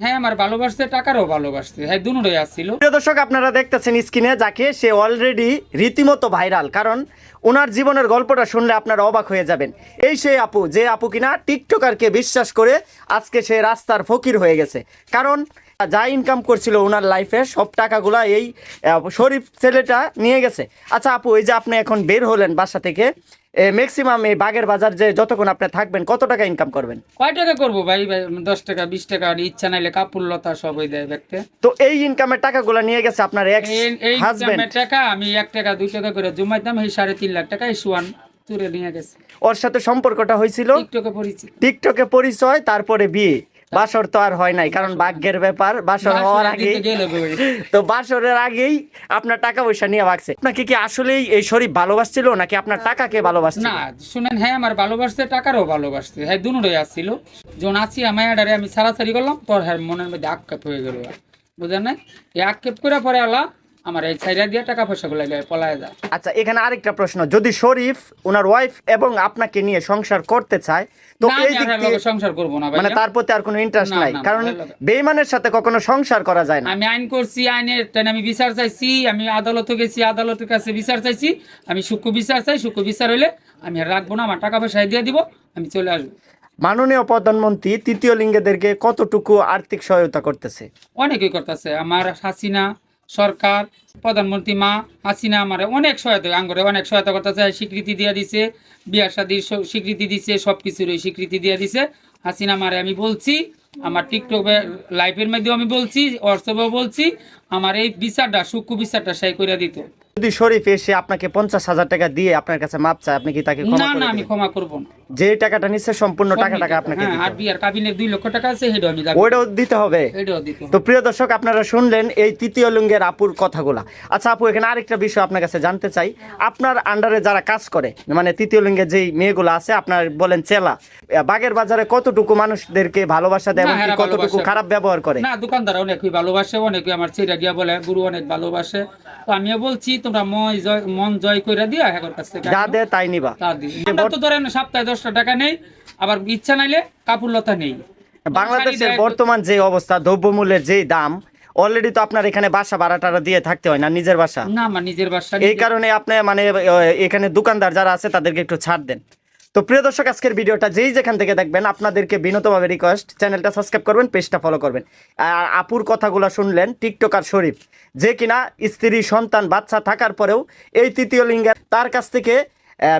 হ্যাঁ হ্যাঁ সে অলরেডি রীতিমতো ভাইরাল কারণ ওনার জীবনের গল্পটা শুনলে অবাক হয়ে যাবেন। এই আপু, যে আপু কিনা টিকটকারকে বিশ্বাস করে আজকে সে রাস্তার ফকির হয়ে গেছে। কারণ যা ইনকাম করছিল ওনার লাইফে সব টাকাগুলা এই শরীফ ছেলেটা নিয়ে গেছে। আচ্ছা আপু, এই যে আপনি এখন বের হলেন বাসা থেকে ম্যাক্সিমাম এই বাগের বাজার যে যতক্ষণ আপনি থাকবেন কত টাকা ইনকাম করবেন? কয় টাকা করব ভাই? ভাই দশ টাকা বিশ টাকা আর ইচ্ছা নাইলে কাপড় লতা সবই দেয় দেখতে। তো এই ইনকামের টাকাগুলো নিয়ে গেছে আপনার এক্স এই- টাকা আমি এক টাকা দুই টাকা করে জমাইতাম এই সাড়ে তিন লাখ টাকা এই সুয়ান তুলে নিয়ে গেছে। ওর সাথে সম্পর্কটা হয়েছিল? টিকটকে পরিচিত। টিকটকে পরিচয় তারপরে বিয়ে? বাসর তো আর হয় নাই কারণ ভাগ্যের ব্যাপার বাসর হওয়ার আগে। তো বাসরের আগেই আপনার টাকা পয়সা নিয়ে ভাগছে। আপনাকে কি আসলেই এই শরীফ ভালোবাসছিল নাকি আপনার টাকাকে ভালোবাসছিল? না শুনেন হ্যাঁ আমার ভালোবাসছে টাকারও ভালোবাসছে। হ্যাঁ দুটোই আসছিল যখন আসি আমার আমি সারাসারি করলাম তোর হ্যাঁ মনের মধ্যে আক্ষেপ হয়ে গেল। বুঝলেন না? এই আক্ষেপ করে পরে আলা আমার এই সাইডা দিয়ে টাকা পয়সা গুলো পলায় যায়। আচ্ছা এখানে আরেকটা প্রশ্ন। যদি শরীফ ওনার ওয়াইফ এবং আপনাকে নিয়ে সংসার করতে চায় তো এই দিক সংসার করব না মানে তার প্রতি আর কোনো ইন্টারেস্ট নাই। কারণ সাথে কখনো সংসার করা যায় না। আমি আইন করছি আইনের আমি বিচার চাইছি আমি আদালতে গেছি আদালতের কাছে বিচার চাইছি আমি সূক্ষ্ম বিচার চাই সূক্ষ্ম বিচার হইলে আমি আর রাখব না আমার টাকা পয়সা দিয়ে দিব আমি চলে আসব। মাননীয় প্রধানমন্ত্রী তৃতীয় লিঙ্গেদেরকে কতটুকু আর্থিক সহায়তা করতেছে? অনেকেই করতেছে। আমার হাসিনা সরকার, প্রধানমন্ত্রী মা হাসিনা আমার অনেক সহায়তা, আঙ্গরে অনেক সহায়তা করতে চায়, স্বীকৃতি দিয়ে দিছে, বিয়ার শাদির স্বীকৃতি দিছে সব কিছুর স্বীকৃতি দিয়ে দিছে। হাসিনা মারে আমি বলছি, আমার টিকটক লাইভের মধ্যেও আমি বলছি হোয়াটসঅ্যাপেও বলছি, আমার এই বিচারটা, সূক্ষ্ম বিচারটা সাই করে দিত। যদি শরীফ এসে আপনাকে পঞ্চাশ হাজার টাকা দিয়ে আপনার কাছে মাপ চায় আপনি কি তাকে না না আমি ক্ষমা করব না। যে টাকাটা নিচ্ছে সম্পূর্ণ টাকা টাকা আপনাকে হ্যাঁ আর বিয়ার কাবিনের দুই লক্ষ টাকা আছে সেটাও আমি ওইটাও দিতে হবে। তো প্রিয় দর্শক আপনারা শুনলেন এই তৃতীয় লিঙ্গের আপুর কথাগুলা। আচ্ছা আপু এখানে আরেকটা বিষয় আপনার কাছে জানতে চাই। আপনার আন্ডারে যারা কাজ করে মানে তৃতীয় লিঙ্গের যেই মেয়েগুলো আছে আপনার বলেন চেলা বাগের বাজারে কতটুকু মানুষদেরকে ভালোবাসা দেয় এবং কতটুকু খারাপ ব্যবহার করে? না দোকানদার অনেকই ভালোবাসে অনেকে আমার ছেড়ে দিয়া বলে গুরু অনেক ভালোবাসে। তো আমিও বলছি তোমরা মন জয় দিয়া কাছ থেকে যা দেয় তাই নিবা। আমরা তো ধরেন সপ্তাহে দশটা টাকা নেই আবার ইচ্ছা নাইলে কাপড় লতা নেই। বাংলাদেশের বর্তমান যে অবস্থা দ্রব্যমূল্যের যে দাম অলরেডি তো আপনার এখানে বাসা ভাড়া টাড়া দিয়ে থাকতে হয় না নিজের বাসা? না নিজের বাসা এই কারণে আপনি মানে এখানে দোকানদার যারা আছে তাদেরকে একটু ছাড় দেন। তো প্রিয় দর্শক, আজকের ভিডিওটা যেই যেখান থেকে দেখবেন, আপনাদেরকে বিনতভাবে রিকোয়েস্ট চ্যানেলটা সাবস্ক্রাইব করবেন পেজটা ফলো করবেন। আর আপুর কথাগুলো শুনলেন টিকটকার শরীফ, যে কিনা স্ত্রী, সন্তান, বাচ্চা থাকার পরেও এই তৃতীয় লিঙ্গের তার কাছ থেকে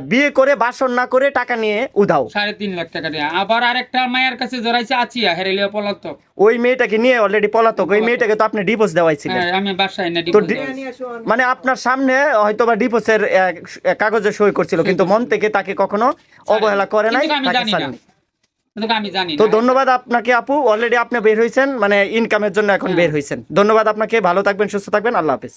বিয়ে করে বাসন না করে টাকা নিয়ে উধাও। সাড়ে তিন লাখ টাকা দিয়ে। আবার আরেকটা মায়ের কাছে জড়াইছে আছিয়া হেরেলিয়া পলাতক। ওই মেয়েটাকে নিয়ে অলরেডি পলাতক। ওই মেয়েটাকে তো আপনি ডিভোর্স দেওয়াইছিলেন। হ্যাঁ আমি বাসায় না তো ডিপোজিট ডি- মানে আপনার সামনে হয়তো বা ডিভোর্সের কাগজে সই করছিল কিন্তু মন থেকে তাকে কখনো অবহেলা করে নাই আমি তাকে জানি না। ছাড়েনি। কিন্তু আমি জানি তো ধন্যবাদ আপনাকে আপু। অলরেডি আপনি বের হয়েছেন মানে ইনকামের জন্য এখন বের হয়েছেন ধন্যবাদ আপনাকে ভালো থাকবেন সুস্থ থাকবেন আল্লাহ হাফিজ।